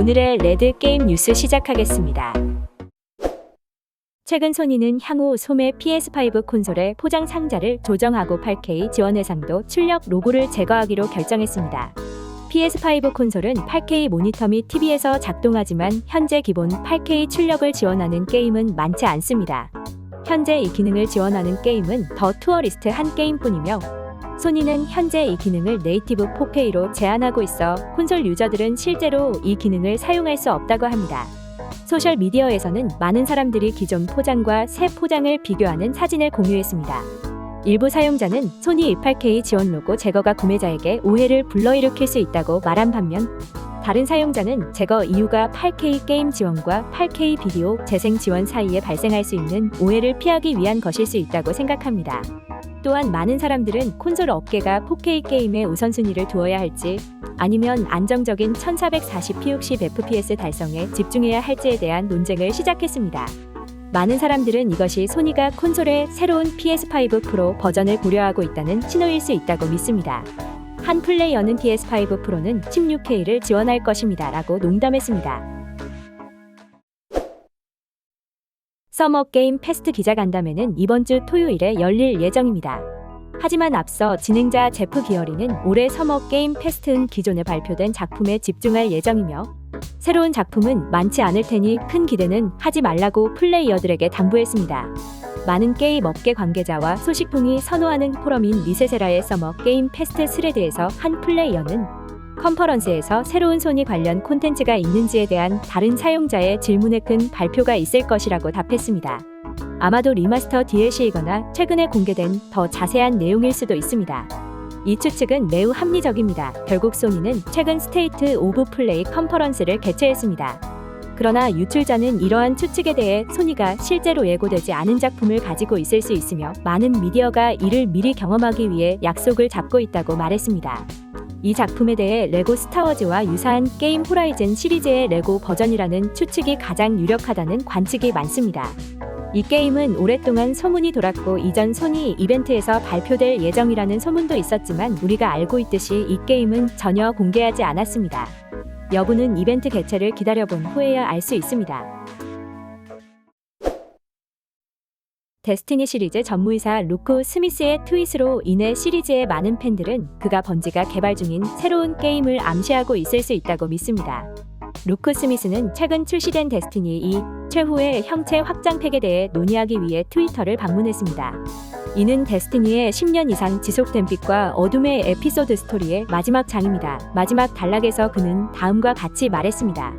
오늘의 레드 게임 뉴스 시작하겠습니다. 최근 소니는 향후 소매 PS5 콘솔의 포장 상자를 조정하고 8K 지원 해상도 출력 로고를 제거하기로 결정했습니다. PS5 콘솔은 8K 모니터 및 TV에서 작동하지만 현재 기본 8K 출력을 지원하는 게임은 많지 않습니다. 현재 이 기능을 지원하는 게임은 더 투어리스트 한 게임뿐이며 소니는 현재 이 기능을 네이티브 4K로 제한하고 있어 콘솔 유저들은 실제로 이 기능을 사용할 수 없다고 합니다. 소셜 미디어에서는 많은 사람들이 기존 포장과 새 포장을 비교하는 사진을 공유했습니다. 일부 사용자는 소니 28K 지원 로고 제거가 구매자에게 오해를 불러일으킬 수 있다고 말한 반면 다른 사용자는 제거 이유가 8K 게임 지원과 8K 비디오 재생 지원 사이에 발생할 수 있는 오해를 피하기 위한 것일 수 있다고 생각합니다. 또한 많은 사람들은 콘솔 업계가 4K 게임에 우선순위를 두어야 할지 아니면 안정적인 1440p 60fps 달성에 집중해야 할지에 대한 논쟁을 시작했습니다. 많은 사람들은 이것이 소니가 콘솔의 새로운 PS5 프로 버전을 고려하고 있다는 신호일 수 있다고 믿습니다. 한 플레이어는 PS5 프로는 16K를 지원할 것입니다. 라고 농담했습니다. 서머 게임 페스트 기자 간담회는 이번 주 토요일에 열릴 예정입니다. 하지만 앞서 진행자 제프 기어리는 올해 서머 게임 페스트는 기존에 발표된 작품에 집중할 예정이며 새로운 작품은 많지 않을 테니 큰 기대는 하지 말라고 플레이어들에게 당부했습니다. 많은 게임 업계 관계자와 소식통이 선호하는 포럼인 리세세라의 서머 게임 페스트 스레드에서 한 플레이어는 컨퍼런스에서 새로운 소니 관련 콘텐츠가 있는지에 대한 다른 사용자의 질문에 큰 발표가 있을 것이라고 답했습니다. 아마도 리마스터 DLC이거나 최근에 공개된 더 자세한 내용일 수도 있습니다. 이 추측은 매우 합리적입니다. 결국 소니는 최근 스테이트 오브 플레이 컨퍼런스를 개최했습니다. 그러나 유출자는 이러한 추측에 대해 소니가 실제로 예고되지 않은 작품을 가지고 있을 수 있으며 많은 미디어가 이를 미리 경험하기 위해 약속을 잡고 있다고 말했습니다. 이 작품에 대해 레고 스타워즈와 유사한 게임 호라이즌 시리즈의 레고 버전이라는 추측이 가장 유력하다는 관측이 많습니다. 이 게임은 오랫동안 소문이 돌았고 이전 소니 이벤트에서 발표될 예정이라는 소문도 있었지만 우리가 알고 있듯이 이 게임은 전혀 공개하지 않았습니다. 여부는 이벤트 개최를 기다려본 후에야 알 수 있습니다. 데스티니 시리즈 전무이사 루크 스미스의 트윗으로 인해 시리즈의 많은 팬들은 그가 번지가 개발 중인 새로운 게임을 암시하고 있을 수 있다고 믿습니다. 루크 스미스는 최근 출시된 데스티니 2 최후의 형체 확장팩에 대해 논의하기 위해 트위터를 방문했습니다. 이는 데스티니의 10년 이상 지속된 빛과 어둠의 에피소드 스토리의 마지막 장입니다. 마지막 단락에서 그는 다음과 같이 말했습니다.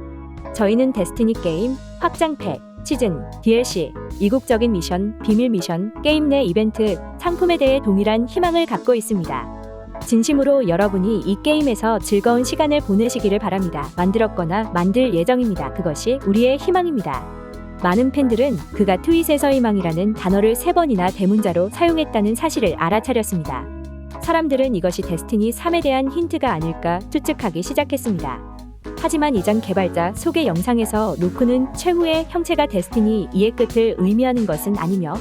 저희는 데스티니 게임, 확장팩, 시즌, DLC, 이국적인 미션, 비밀 미션, 게임 내 이벤트, 상품에 대해 동일한 희망을 갖고 있습니다. 진심으로 여러분이 이 게임에서 즐거운 시간을 보내시기를 바랍니다. 만들었거나 만들 예정입니다. 그것이 우리의 희망입니다. 많은 팬들은 그가 트윗에서 희망이라는 단어를 세 번이나 대문자로 사용했다는 사실을 알아차렸습니다. 사람들은 이것이 데스티니 3에 대한 힌트가 아닐까 추측하기 시작했습니다. 하지만 이전 개발자 소개 영상에서 루크는 최후의 형체가 데스티니 2의 끝을 의미하는 것은 아니며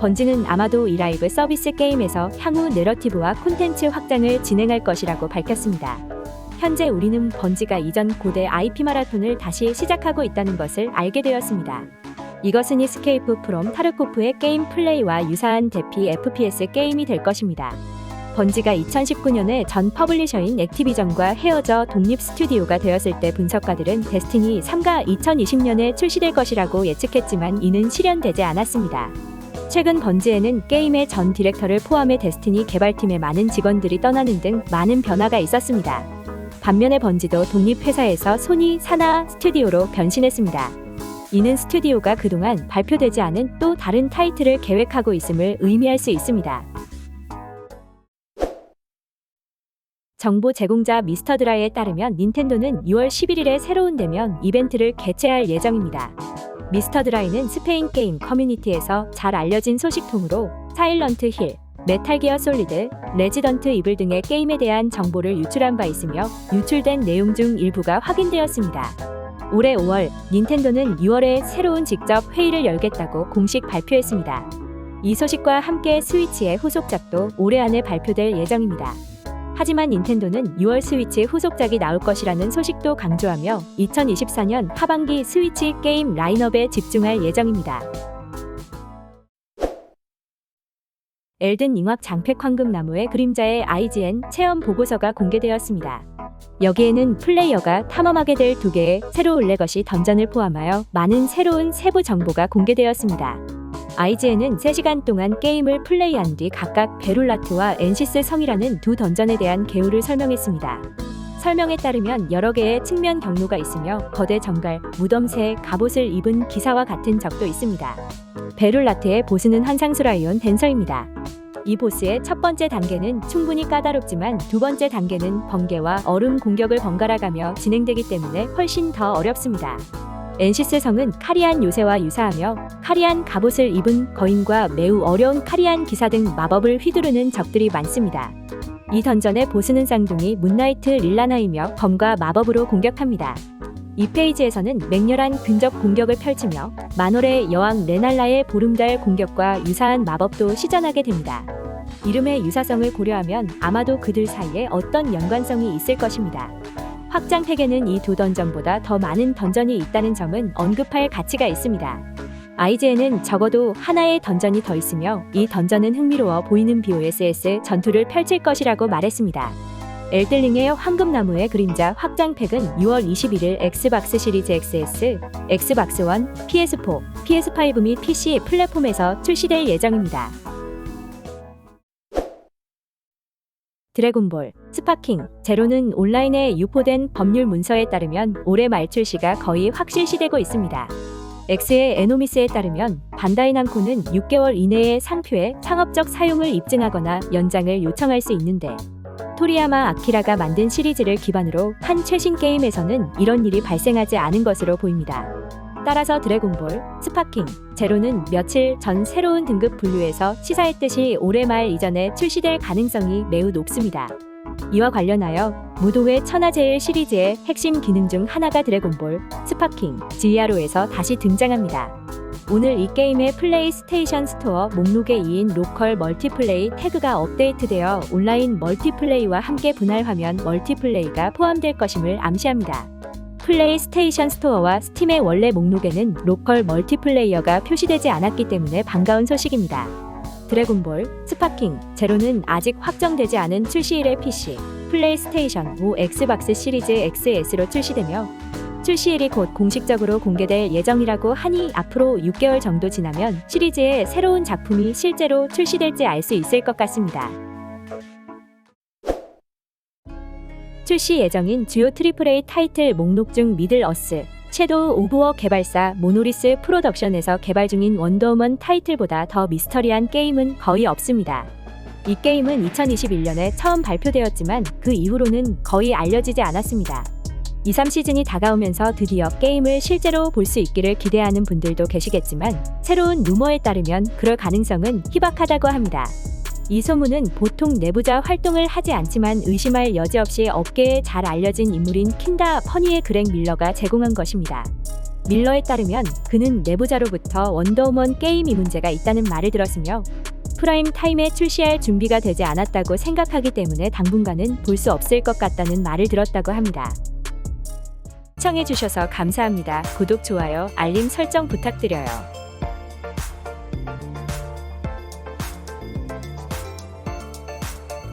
번지는 아마도 이 라이브 서비스 게임에서 향후 내러티브와 콘텐츠 확장을 진행할 것이라고 밝혔습니다. 현재 우리는 번지가 이전 고대 IP 마라톤을 다시 시작하고 있다는 것을 알게 되었습니다. 이것은 이스케이프 프롬 타르코프의 게임 플레이와 유사한 대피 FPS 게임이 될 것입니다. 번지가 2019년에 전 퍼블리셔인 액티비전과 헤어져 독립 스튜디오가 되었을 때 분석가들은 데스티니 3가 2020년에 출시될 것이라고 예측했지만 이는 실현되지 않았습니다. 최근 번지에는 게임의 전 디렉터를 포함해 데스티니 개발팀의 많은 직원들이 떠나는 등 많은 변화가 있었습니다. 반면에 번지도 독립회사에서 소니 사나 스튜디오로 변신했습니다. 이는 스튜디오가 그동안 발표되지 않은 또 다른 타이틀을 계획하고 있음을 의미할 수 있습니다. 정보 제공자 미스터 드라이에 따르면 닌텐도는 6월 11일에 새로운 대면 이벤트를 개최할 예정입니다. 미스터 드라이는 스페인 게임 커뮤니티에서 잘 알려진 소식통으로 사일런트 힐, 메탈 기어 솔리드, 레지던트 이블 등의 게임에 대한 정보를 유출한 바 있으며 유출된 내용 중 일부가 확인되었습니다. 올해 5월 닌텐도는 6월에 새로운 직접 회의를 열겠다고 공식 발표했습니다. 이 소식과 함께 스위치의 후속작도 올해 안에 발표될 예정입니다. 하지만 닌텐도는 6월 스위치 후속작이 나올 것이라는 소식도 강조하며 2024년 하반기 스위치 게임 라인업에 집중할 예정입니다. 엘든 잉학 장팩 황금나무의 그림자의 IGN 체험 보고서가 공개되었습니다. 여기에는 플레이어가 탐험하게 될 두 개의 새로운 레거시 던전을 포함하여 많은 새로운 세부 정보가 공개되었습니다. IGN은 3시간 동안 게임을 플레이한 뒤 각각 베룰라트와 엔시스 성이라는 두 던전에 대한 개요를 설명했습니다. 설명에 따르면 여러 개의 측면 경로가 있으며 거대 정갈, 무덤새, 갑옷을 입은 기사와 같은 적도 있습니다. 베룰라트의 보스는 한상수라이온 댄서입니다. 이 보스의 첫 번째 단계는 충분히 까다롭지만 두 번째 단계는 번개와 얼음 공격을 번갈아가며 진행되기 때문에 훨씬 더 어렵습니다. 엔시스 성은 카리안 요새와 유사하며 카리안 갑옷을 입은 거인과 매우 어려운 카리안 기사 등 마법을 휘두르는 적들이 많습니다. 이 던전의 보스는 쌍둥이 문나이트 릴라나이며 검과 마법으로 공격합니다. 이 페이지에서는 맹렬한 근접 공격을 펼치며 만월의 여왕 레날라의 보름달 공격과 유사한 마법도 시전하게 됩니다. 이름의 유사성을 고려하면 아마도 그들 사이에 어떤 연관성이 있을 것입니다. 확장 팩에는 이 두 던전보다 더 많은 던전이 있다는 점은 언급할 가치가 있습니다. IGN은 적어도 하나의 던전이 더 있으며 이 던전은 흥미로워 보이는 BOSS 전투를 펼칠 것이라고 말했습니다. 엘들링의 황금나무의 그림자 확장팩은 6월 21일 엑스박스 시리즈 XS, 엑스박스 원, PS4, PS5 및 PC 플랫폼에서 출시될 예정입니다. 드래곤볼, 스파킹, 제로는 온라인에 유포된 법률 문서에 따르면 올해 말 출시가 거의 확실시되고 있습니다. 엑스의 에노미스에 따르면 반다이 남코는 6개월 이내에 상표의 상업적 사용을 입증하거나 연장을 요청할 수 있는데 토리야마 아키라가 만든 시리즈를 기반으로 한 최신 게임에서는 이런 일이 발생하지 않은 것으로 보입니다. 따라서 드래곤볼, 스파킹, 제로는 며칠 전 새로운 등급 분류에서 시사했듯이 올해 말 이전에 출시될 가능성이 매우 높습니다. 이와 관련하여 무도회 천하제일 시리즈의 핵심 기능 중 하나가 드래곤볼, 스파킹, 지아로에서 다시 등장합니다. 오늘 이 게임의 플레이스테이션 스토어 목록에 이인 로컬 멀티플레이 태그가 업데이트되어 온라인 멀티플레이와 함께 분할 화면 멀티플레이가 포함될 것임을 암시합니다. 플레이스테이션 스토어와 스팀의 원래 목록에는 로컬 멀티플레이어가 표시되지 않았기 때문에 반가운 소식입니다. 드래곤볼, 스파킹, 제로는 아직 확정되지 않은 출시일의 PC, 플레이스테이션 5 엑스박스 시리즈 XS로 출시되며 출시일이 곧 공식적으로 공개될 예정이라고 하니 앞으로 6개월 정도 지나면 시리즈의 새로운 작품이 실제로 출시될지 알 수 있을 것 같습니다. 출시 예정인 주요 트리플A 타이틀 목록 중 미들 어스, 섀도우 오브워 개발사 모노리스 프로덕션에서 개발 중인 원더우먼 타이틀보다 더 미스터리한 게임은 거의 없습니다. 이 게임은 2021년에 처음 발표되었지만 그 이후로는 거의 알려지지 않았습니다. 2, 3시즌이 다가오면서 드디어 게임을 실제로 볼 수 있기를 기대하는 분들도 계시겠지만 새로운 루머에 따르면 그럴 가능성은 희박하다고 합니다. 이 소문은 보통 내부자 활동을 하지 않지만 의심할 여지 없이 업계에 잘 알려진 인물인 킨다 퍼니의 그렉 밀러가 제공한 것입니다. 밀러에 따르면 그는 내부자로부터 원더우먼 게임이 문제가 있다는 말을 들었으며 프라임 타임에 출시할 준비가 되지 않았다고 생각하기 때문에 당분간은 볼 수 없을 것 같다는 말을 들었다고 합니다. 시청해주셔서 감사합니다. 구독, 좋아요, 알림 설정 부탁드려요.